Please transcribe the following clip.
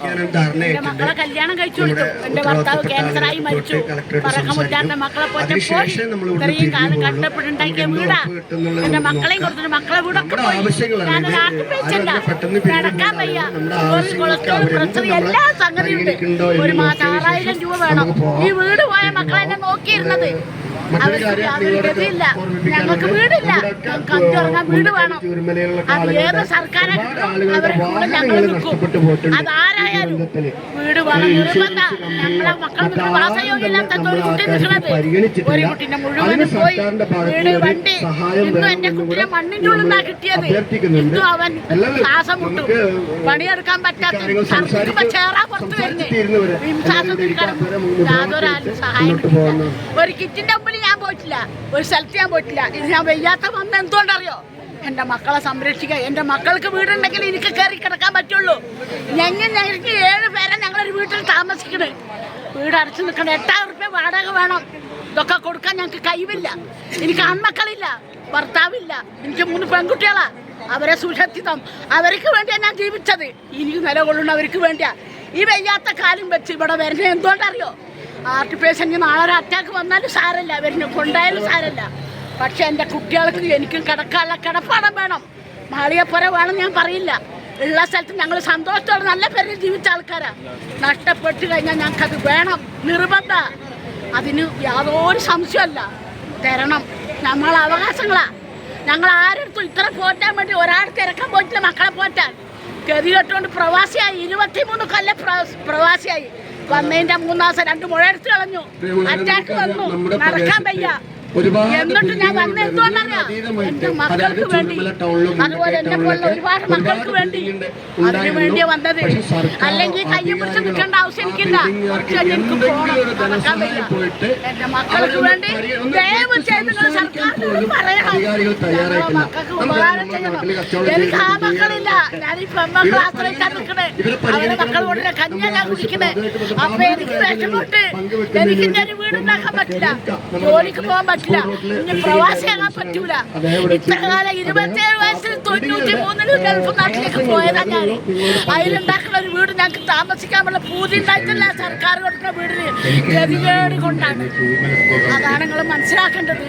മക്കളെ കല്യാണം കഴിച്ചു കൊടുത്തു എന്റെ ഭർത്താവ് ക്യാൻസറായി മരിച്ചു. പറക്കമുറ്റാന്റെ മക്കളെ പോറ്റ പോയി. ഇത്രയും കാലം കഷ്ടപ്പെട്ടുണ്ടാക്കിയ വീടാ. എന്റെ മക്കളെയും കൊടുത്തിട്ട് മക്കളെ വീടൊക്കെ പോയി. ഞാൻ ആർട്ടിഫിഷ്യല്ല നടക്കാൻ വയ്യ. ഷുഗർ, കൊളസ്ട്രോൾ പ്രഷർ എല്ലാ സംഗതിയുണ്ട് ഒരു മാസം ആറായിരം രൂപ വേണം. ഈ വീട് പോയ മക്കളെ എന്നെ നോക്കിയിരുന്നത്. ഞങ്ങൾക്ക് വീടില്ല. അഞ്ചുറങ്ങാൻ വീട് വേണം. അത് ഏത് സർക്കാരെ അവരുടെ കൂടെ ഞങ്ങൾ നിൽക്കും. അതാരായാലും വീട് വേണം നിർബന്ധ. നമ്മളെ വാസയോഗ്യമില്ലാത്ത ഒരു കുട്ടി നിൽക്കുന്നത് ഒരു കുട്ടീനെ മുഴുവനും പോയി വീട് വണ്ടി ഇന്നും എന്റെ കുട്ടിയെ മണ്ണിന്റെ ഉള്ളിൽ നിന്നാ കിട്ടിയത്. ഇന്നും അവൻ ശ്വാസം മുട്ടു. പണിയെടുക്കാൻ പറ്റാത്ത സർക്കുമ്പോ ചേറാ പുറത്ത് വരുന്നത് ശ്വാസത്തിൽ കിടന്നു യാതൊരാരും സഹായിക്കുന്നില്ല ഒരു കിറ്റിന്റെ മുമ്പിൽ ഞാൻ പോയിട്ടില്ല. ഒരു സ്ഥലത്ത് ഞാൻ പോയിട്ടില്ല. ഇത് ഞാൻ വയ്യാത്ത വന്ന് എന്തുകൊണ്ടറിയോ? എന്റെ മക്കളെ സംരക്ഷിക്കുക. എന്റെ മക്കൾക്ക് വീടുണ്ടെങ്കിൽ എനിക്ക് കയറി കിടക്കാൻ പറ്റുള്ളൂ. ഞങ്ങൾ ഞങ്ങൾക്ക് ഏഴ് പേരെ ഞങ്ങളൊരു വീട്ടിൽ താമസിക്കണ്. വീട് അടച്ചു നിൽക്കണം എട്ടായിരം റുപ്യ വാടക വേണം. ഇതൊക്കെ കൊടുക്കാൻ ഞങ്ങൾക്ക് കഴിവില്ല. എനിക്ക് ആൺമക്കളില്ല ഭർത്താവില്ല എനിക്ക് മൂന്ന് പെൺകുട്ടികളാ. അവരെ സുരക്ഷിതം. അവർക്ക് വേണ്ടിയാണ് ഞാൻ ജീവിച്ചത്. ഇനി നിലകൊള്ളുന്ന അവർക്ക് വേണ്ടിയാ. ഈ വയ്യാത്ത കാലം വെച്ച് ഇവിടെ വരുന്നത് എന്തുകൊണ്ടറിയോ? ആർട്ടിഫിഷ്യൽ നാളെ ഒരു അറ്റാക്ക് വന്നാലും സാരല്ല വരുന്ന കൊണ്ടായാലും സാരല്ല പക്ഷെ എന്റെ കുട്ടികൾക്ക് എനിക്കും കിടക്കാനുള്ള കിടപ്പാടം വേണം. മാളിയപ്പുര വേണം ഞാൻ പറയില്ല. ഉള്ള സ്ഥലത്ത് ഞങ്ങൾ സന്തോഷത്തോടെ നല്ല പേരിൽ ജീവിച്ച ആൾക്കാരാണ് നഷ്ടപ്പെട്ട് കഴിഞ്ഞാൽ ഞങ്ങൾക്കത് വേണം. നിർബന്ധ. അതിന് യാതൊരു സംശയമല്ല തരണം. നമ്മൾ അവകാശങ്ങളാ. ഞങ്ങൾ ആരെടുത്തും ഇത്ര പോറ്റാൻ വേണ്ടി ഒരാൾ തിരക്കാൻ പോയിട്ടില്ല മക്കളെ പോറ്റാൻ. ഗതി കെട്ടുകൊണ്ട് പ്രവാസിയായി. ഇരുപത്തിമൂന്ന് കൊല്ലം പ്ര- പ്രവാസിയായി. വന്നതിന്റെ മൂന്നാം ദിവസം രണ്ട് മുഴ എടുത്ത് കളഞ്ഞു. അറ്റാക്ക് വന്നു. നടക്കാൻ വയ്യ. എന്നിട്ട് ഞാൻ വന്ന എന്തുകൊണ്ടറിയാം? എന്റെ മക്കൾക്ക് വേണ്ടി അതുപോലെ എന്നെ പോലുള്ള ഒരുപാട് മക്കൾക്ക് വേണ്ടി അതിനു വേണ്ടിയാ വന്നത്. അല്ലെങ്കിൽ കൈ പിടിച്ച് നിൽക്കേണ്ട ആവശ്യം എനിക്കില്ല. പക്ഷെ എനിക്ക് പോകണം. എന്റെ മക്കൾക്ക് വേണ്ടി ദയവ് ചെയ്ത് സർക്കാരിനോട് പറയണം. മക്കൾക്ക് ഉപകാരം ചെയ്യണം. എനിക്ക് ആ മക്കളില്ല. ഞാൻ ഈ പെൺമക്കൾ ആശ്രയിക്കാൻ നിൽക്കണേ. അവരുടെ മക്കൾ കൊണ്ടില്ല കഞ്ഞിയാ ഞാൻ കുടിക്കണേ അപ്പൊ എനിക്ക് വിഷമുണ്ട് എനിക്ക് ഇനി ഒരു വീടുണ്ടാക്കാൻ പറ്റില്ല. ജോലിക്ക് പോകാൻ പറ്റില്ല. ഇനി പ്രവാസിയാകാൻ പറ്റൂല. ഇത്ര കാലം ഇരുപത്തിയേഴ് വയസ്സിൽ തൊണ്ണൂറ്റി മൂന്നിൽ ഗൾഫ് നാട്ടിലേക്ക് പോയതാ ഞാൻ അതിലുണ്ടാക്കുന്ന ഒരു വീട് ഞങ്ങൾക്ക് താമസിക്കാനുള്ള പൂതി ഉണ്ടായിട്ടില്ല സർക്കാർ കൊടുക്കുന്ന വീടിന്. ഗതികേട് കൊണ്ടാണ്. അതാണ് നിങ്ങൾ മനസ്സിലാക്കേണ്ടത്.